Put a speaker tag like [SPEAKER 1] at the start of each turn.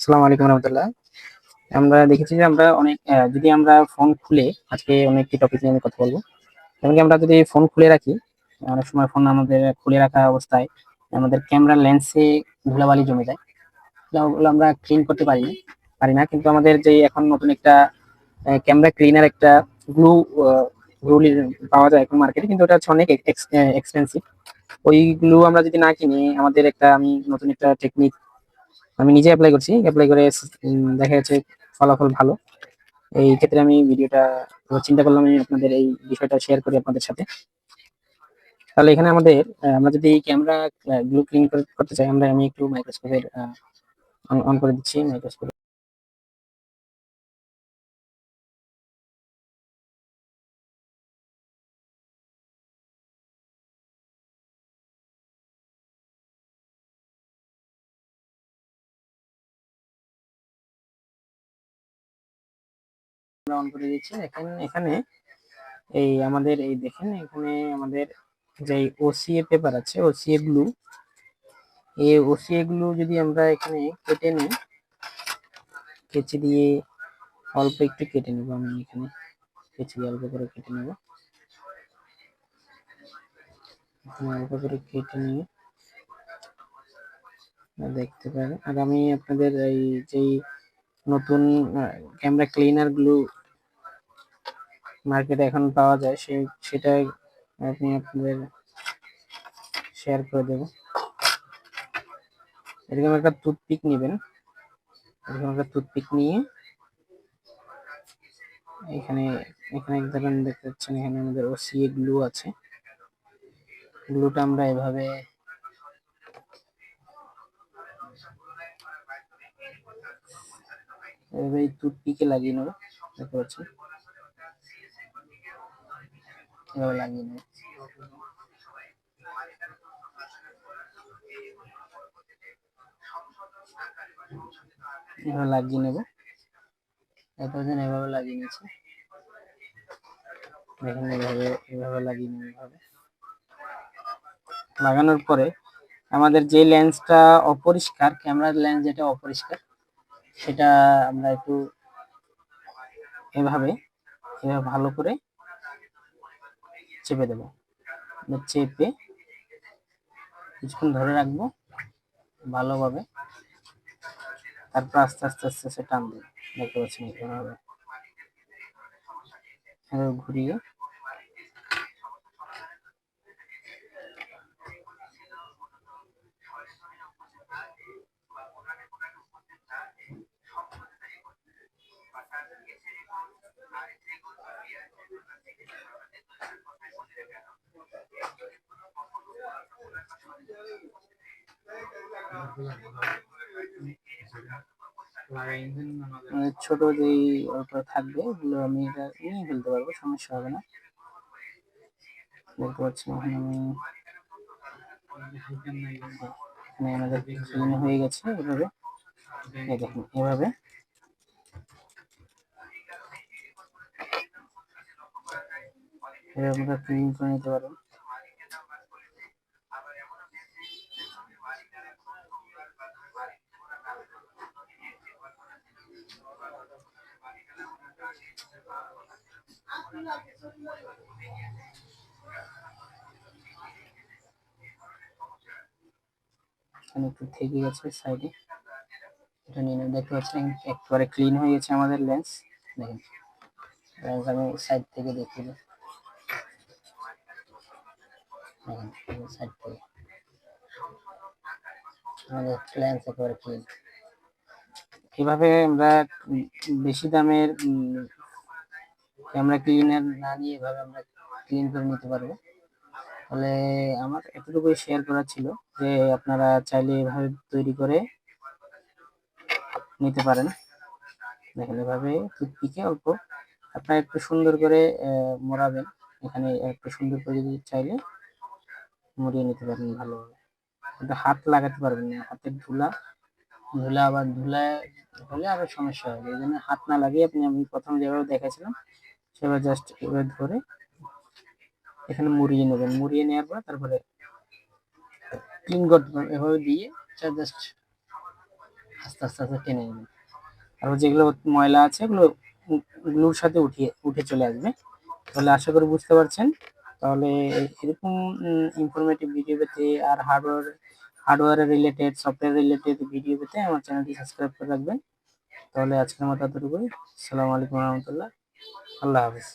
[SPEAKER 1] আসসালামু আলাইকুম রহমতুল্লাহ। আমরা দেখেছি যে আমরা অনেক যদি আমরা ফোন খুলে, আজকে অনেকটি টপিক নিয়ে আমি কথা বলব। যেমন কি আমরা যদি ফোন খুলে রাখি, অনেক সময় ফোন আমাদের খুলে রাখা অবস্থায় আমাদের ক্যামেরা লেন্সে ধুলাবালি জমে যায়। ওগুলো আমরা ক্লিন করতে পারি পারি না, কিন্তু আমাদের যে এখন নতুন একটা ক্যামেরা ক্লিনার একটা গ্লু গ্লু পাওয়া যায় এখন মার্কেটে কিন্তু ওটা হচ্ছে অনেক এক্সপেন্সিভ ওই গ্লু আমরা যদি না কিনি, আমাদের একটা আমি নতুন একটা টেকনিক আমি নিজে অ্যাপ্লাই করছি অ্যাপ্লাই করে দেখা যাচ্ছে ফলাফল ভালো। এই ক্ষেত্রে আমি ভিডিওটা চিন্তা করলাম আমি আপনাদের এই বিষয়টা শেয়ার করি আপনাদের সাথে। তাহলে এখানে আমাদের আমরা যদি ক্যামেরা গ্লু ক্লিন করতে চাই, আমরা, আমি একটু মাইক্রোস্কোপের অন করে দিচ্ছি মাইক্রোস্কোপ অন করে দিচ্ছি এখন, এখানে এই আমাদের এই দেখেন, এখানে আমাদের যে ওসিএ পেপার আছে ওসিএ গ্লু এই ওসিএ গ্লু যদি আমরা এখানে কেটে নিই, কেচি দিয়ে অল্প একটু কেটে নেব আমি এখানে। কেচি দিয়ে অল্প করে কেটে নেব। অল্প করে কেটে নিয়ে দেখতে পারেন। আর আমি আপনাদের এই যেই নতুন ক্যামেরা ক্লিনার গ্লু মার্কেটে এখন পাওয়া যায়, সেই সেটা আপনি আপনাদের শেয়ার করে দেব। এরকম একটা টুথপিক নেবেন। এরকম একটা টুথপিক নিয়ে এখানে এখানে দেখেন দেখতে পাচ্ছেন, এখানে আমাদের ওসিএ গ্লু আছে। গ্লুটা আমরা এভাবে এভাবে টুথপিকে লাগিয়ে নেব। দেখতে এভাবে লাগিয়ে নেব। লাগিয়ে নেব। যেন এভাবে লাগিয়ে নিয়েছি দেখেন এভাবে এভাবে লাগিয়ে নেব এভাবে। লাগানোর পরে আমাদের যে লেন্সটা অপরিষ্কার ক্যামেরার লেন্স যেটা অপরিষ্কার সেটা আমরা একটু এভাবে এভাবে ভালো করে চেপে দেব। চেপে কিছুক্ষণ ধরে রাখব ভালোভাবে। তারপর আস্তে আস্তে আস্তে আস্তে টান দেবো দেখতে এভাবে ঘুরিয়ে ছোট যেই ওটা থাকবে ওগুলো আমি এটা নিয়ে ফেলতে পারব, সমস্যা হবে না। দেখতে পাচ্ছি এখানে আমি আমাদের ক্লিন হয়ে গেছে এভাবে। দেখুন, এভাবে। এভাবে ক্লিন করে নিতে পারব এখানে একটু থেকে গেছে সাইডে এটা নিয়ে দেখতে পাচ্ছেন, একেবারে ক্লিন হয়ে গেছে আমাদের লেন্স লেন্স আমি সাইড থেকে দেখেন সাইড থেকে। আমাদের লেন্স একেবারে ক্লিন এভাবে আমরা বেশি দামের ক্যামেরা ক্লিনার না নিয়ে এভাবে আমরা ক্লিন করে নিতে পারব। তাহলে আমার এতটুকুই শেয়ার করার ছিল যে আপনারা চাইলে এভাবে তৈরি করে নিতে পারেন। দেখেন এভাবে টুথপিকে অল্প আপনারা একটু সুন্দর করে মোড়াবেন। এখানে একটু সুন্দর করে যদি চাইলে মরিয়ে নিতে পারেন ভালোভাবে। কিন্তু হাত লাগাতে পারবেন না। হাতের ধুলা ধুলা আবার ধুলা হলে আবার সমস্যা হবে। এই জন্য হাত না লাগিয়ে আপনি আমি প্রথম যেভাবে দেখাছিলাম সেভাবে জাস্ট এভাবে ধরে এখানে মুড়িয়ে নেবেন। মুড়িয়ে নেওয়ার পর তারপরে ক্লিন পারবেন এভাবে দিয়ে জাস্ট আস্তে আস্তে আস্তে টেনে নেবেন। তারপর যেগুলো ময়লা আছে ওগুলো গ্লুর সাথে উঠিয়ে, উঠে চলে আসবে। তাহলে আশা করি বুঝতে পারছেন। তাহলে এরকম ইনফরমেটিভ ভিডিও পেতে আর hardware hardware related software related video পেতে আমার চ্যানেলটি সাবস্ক্রাইব করে রাখবেন। তাহলে আজকের মতো এতটুকুই। আসসালামু আলাইকুম রহমতুল্লাহ। আল্লাহ হাফিজ